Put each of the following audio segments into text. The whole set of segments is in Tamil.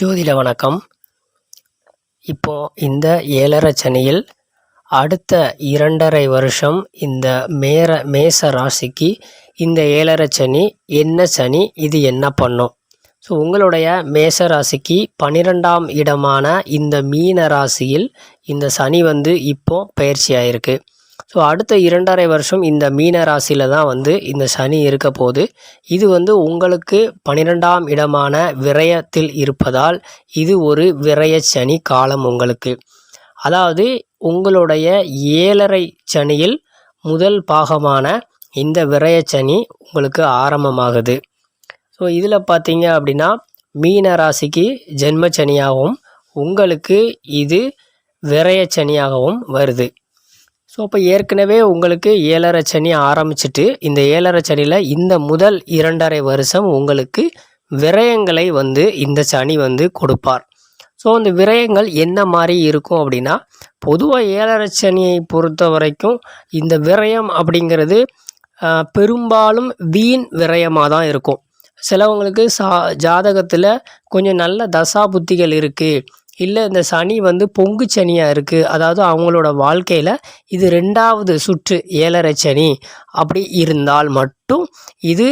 ஜோதிட வணக்கம். இப்போ இந்த ஏழரை சனியில் அடுத்த இரண்டரை வருஷம் இந்த மேர மேச ராசிக்கு இந்த ஏழரை சனி என்ன சனி இது என்ன பண்ணும்? ஸோ உங்களுடைய மேச ராசிக்கு பன்னிரெண்டாம் இடமான இந்த மீன ராசியில் இந்த சனி வந்து இப்போ பயிற்சி ஆயிருக்கு ஸோ அடுத்த இரண்டரை வருஷம் இந்த மீன ராசியில் தான் வந்து இந்த சனி இருக்க போது இது வந்து உங்களுக்கு பன்னிரெண்டாம் இடமான விரயத்தில் இருப்பதால் இது ஒரு விரய சனி காலம் உங்களுக்கு. அதாவது உங்களுடைய ஏழரை சனியில் முதல் பாகமான இந்த விரய சனி உங்களுக்கு ஆரம்பமாகுது. ஸோ இதில் பார்த்தீங்க அப்படின்னா மீன ராசிக்கு ஜென்மச்சனியாகவும் உங்களுக்கு இது விரயச்சனியாகவும் வருது. ஸோ அப்போ ஏற்கனவே உங்களுக்கு ஏழரை சனி ஆரம்பிச்சிட்டு இந்த ஏழரை சனியில் இந்த முதல் இரண்டரை வருஷம் உங்களுக்கு விரயங்களை வந்து இந்த சனி வந்து கொடுப்பார். ஸோ அந்த விரயங்கள் என்ன மாதிரி இருக்கும் அப்படின்னா பொதுவாக ஏழரை சனியை பொறுத்த வரைக்கும் இந்த விரயம் அப்படிங்கிறது பெரும்பாலும் வீண் விரயமாக தான் இருக்கும். சிலவங்களுக்கு சா ஜாதகத்தில் கொஞ்சம் நல்ல தசா புத்திகள் இருக்குது இல்லை இந்த சனி வந்து பொங்கு சனியாக இருக்குது அதாவது அவங்களோட வாழ்க்கையில் இது ரெண்டாவது சுற்று ஏழரை சனி. அப்படி இருந்தால் மட்டும் இது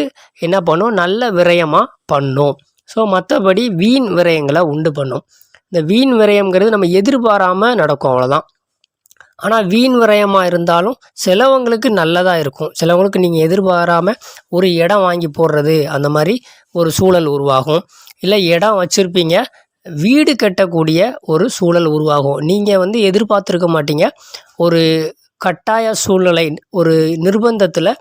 என்ன பண்ணும்? நல்ல விரயமாக பண்ணும். ஸோ மற்றபடி வீண் விரயங்களை உண்டு பண்ணும். இந்த வீண் விரயங்கிறது நம்ம எதிர்பாராமல் நடக்கும் அவ்வளோதான் ஆனால் வீண் விரயமாக இருந்தாலும் சிலவங்களுக்கு நல்லதாக இருக்கும். சிலவங்களுக்கு நீங்கள் எதிர்பாராமல் ஒரு இடம் வாங்கி போடுறது அந்த மாதிரி ஒரு சூழல் உருவாகும். இல்லை இடம் வச்சுருப்பீங்க வீடு கட்டக்கூடிய ஒரு சூழல் உருவாகும். நீங்கள் வந்து எதிர்பார்த்துருக்க மாட்டீங்க. ஒரு கட்டாய சூழ்நிலை ஒரு நிர்பந்தத்தில்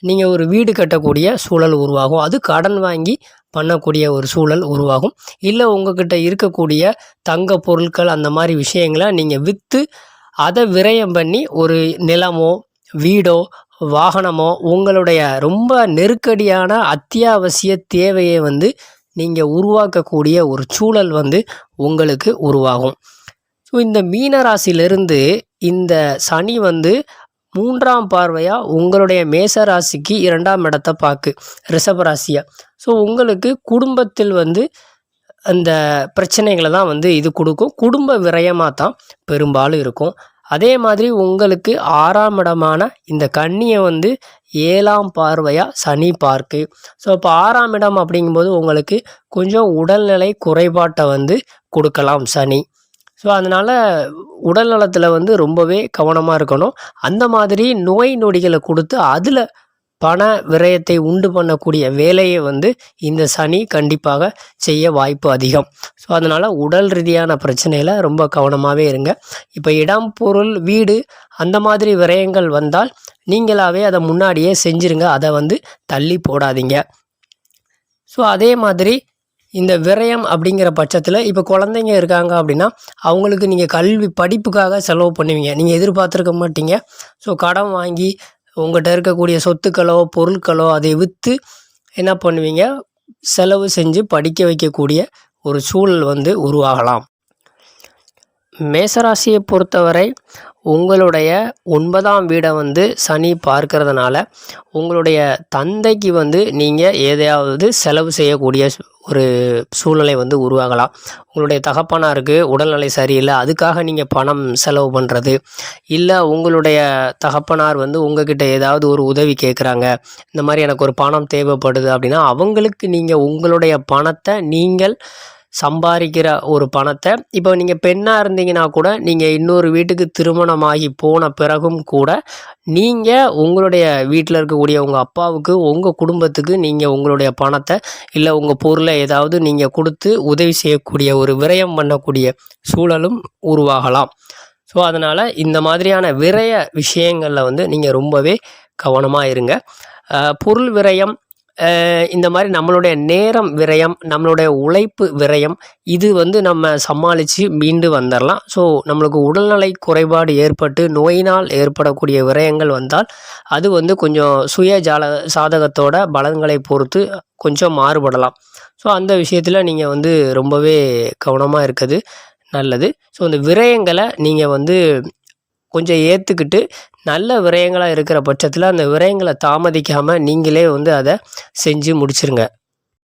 நீங்கள் ஒரு வீடு கட்டக்கூடிய சூழல் உருவாகும். அது கடன் வாங்கி பண்ணக்கூடிய ஒரு சூழல் உருவாகும். இல்லை உங்ககிட்ட இருக்கக்கூடிய தங்க பொருட்கள் அந்த மாதிரி விஷயங்களை நீங்கள் விற்று அதை விரயம் பண்ணி ஒரு நிலமோ வீடோ வாகனமோ உங்களுடைய ரொம்ப நெருக்கடியான அத்தியாவசிய தேவையை வந்து நீங்கள் உருவாக்கக்கூடிய ஒரு சூழல் வந்து உங்களுக்கு உருவாகும். ஸோ இந்த மீன ராசியிலிருந்து இந்த சனி வந்து மூன்றாம் பார்வையாக உங்களுடைய மேச ராசிக்கு இரண்டாம் இடத்தை பார்க்கு ரிஷப ராசியை ஸோ உங்களுக்கு குடும்பத்தில் வந்து அந்த பிரச்சனைகளை தான் வந்து இது கொடுக்கும். குடும்ப விரயமாக தான் பெரும்பாலும் இருக்கும். அதே மாதிரி உங்களுக்கு ஆறாம் இடமான இந்த கன்னியை வந்து ஏழாம் பார்வையாக சனி பார்க்கு. ஸோ இப்போ ஆறாம் இடம் அப்படிங்கும்போது உங்களுக்கு கொஞ்சம் உடல்நிலை குறைபாட்டை வந்து கொடுக்கலாம் சனி. ஸோ அதனால் உடல் நலத்தில் வந்து ரொம்பவே கவனமாக இருக்கணும். அந்த மாதிரி நோய் நொடிகளை கொடுத்து அதில் பண விரயத்தை உண்டு பண்ணக்கூடிய வேலையை வந்து இந்த சனி கண்டிப்பாக செய்ய வாய்ப்பு அதிகம். ஸோ அதனால் உடல் ரீதியான பிரச்சனையில் ரொம்ப கவனமாகவே இருங்க. இப்போ இடம் பொருள் வீடு அந்த மாதிரி விரயங்கள் வந்தால் நீங்களாவே அதை முன்னாடியே செஞ்சுருங்க. அதை வந்து தள்ளி போடாதீங்க. ஸோ அதே மாதிரி இந்த விரயம் அப்படிங்கிற பட்சத்தில் இப்போ குழந்தைங்க இருக்காங்க அப்படின்னா அவங்களுக்கு நீங்கள் கல்வி படிப்புக்காக செலவு பண்ணுவீங்க. நீங்கள் எதிர்பார்த்துருக்க மாட்டீங்க. ஸோ கடன் வாங்கி உங்கள்கிட்ட இருக்கக்கூடிய சொத்துக்களோ பொருட்களோ அதை விற்று என்ன பண்ணுவீங்க? செலவு செஞ்சு படிக்க வைக்கக்கூடிய ஒரு சூழல் வந்து உருவாகலாம். மேசராசியை பொறுத்தவரை உங்களுடைய ஒன்பதாம் வீடை வந்து சனி பார்க்கறதுனால உங்களுடைய தந்தைக்கு வந்து நீங்கள் எதையாவது செலவு செய்யக்கூடிய ஒரு சூழ்நிலை வந்து உருவாகலாம். உங்களுடைய தகப்பனாருக்கு உடல்நிலை சரியில்லை அதுக்காக நீங்கள் பணம் செலவு பண்ணுறது இல்லை உங்களுடைய தகப்பனார் வந்து உங்ககிட்ட ஏதாவது ஒரு உதவி கேட்குறாங்க இந்த மாதிரி எனக்கு ஒரு பணம் தேவைப்படுது அப்படின்னா அவங்களுக்கு நீங்கள் உங்களுடைய பணத்தை நீங்கள் சம்பாதிக்கிற ஒரு பணத்தை. இப்போ நீங்கள் பெண்ணாக இருந்தீங்கன்னா கூட நீங்கள் இன்னொரு வீட்டுக்கு திருமணமாகி போன பிறகும் கூட நீங்கள் உங்களுடைய வீட்டில் இருக்கக்கூடிய உங்கள் அப்பாவுக்கு உங்கள் குடும்பத்துக்கு நீங்கள் உங்களுடைய பணத்தை இல்லை உங்கள் பொருளை ஏதாவது நீங்கள் கொடுத்து உதவி செய்யக்கூடிய ஒரு விரயம் பண்ணக்கூடிய சூழலும் உருவாகலாம். ஸோ அதனால் இந்த மாதிரியான விரய விஷயங்களில் வந்து நீங்கள் ரொம்பவே கவனமாக இருங்க. பொருள் விரயம் இந்த மாதிரி நம்மளுடைய நேரம் விரயம் நம்மளுடைய உழைப்பு விரயம் இது வந்து நம்ம சமாளித்து மீண்டு வந்துடலாம் ஸோ நம்மளுக்கு உடல்நலை குறைபாடு ஏற்பட்டு நோயினால் ஏற்படக்கூடிய விரயங்கள் வந்தால் அது வந்து கொஞ்சம் சுய ஜால சாதகத்தோட பலன்களை பொறுத்து கொஞ்சம் மாறுபடலாம். ஸோ அந்த விஷயத்தில் நீங்கள் வந்து ரொம்பவே கவனமாக இருக்குது நல்லது. ஸோ இந்த விரயங்களை நீங்கள் வந்து கொஞ்சம் ஏற்றுக்கிட்டு நல்ல விரயங்களாக இருக்கிற பட்சத்தில் அந்த விரயங்களை தாமதிக்காமல் நீங்களே வந்து அதை செஞ்சு முடிச்சிருங்க.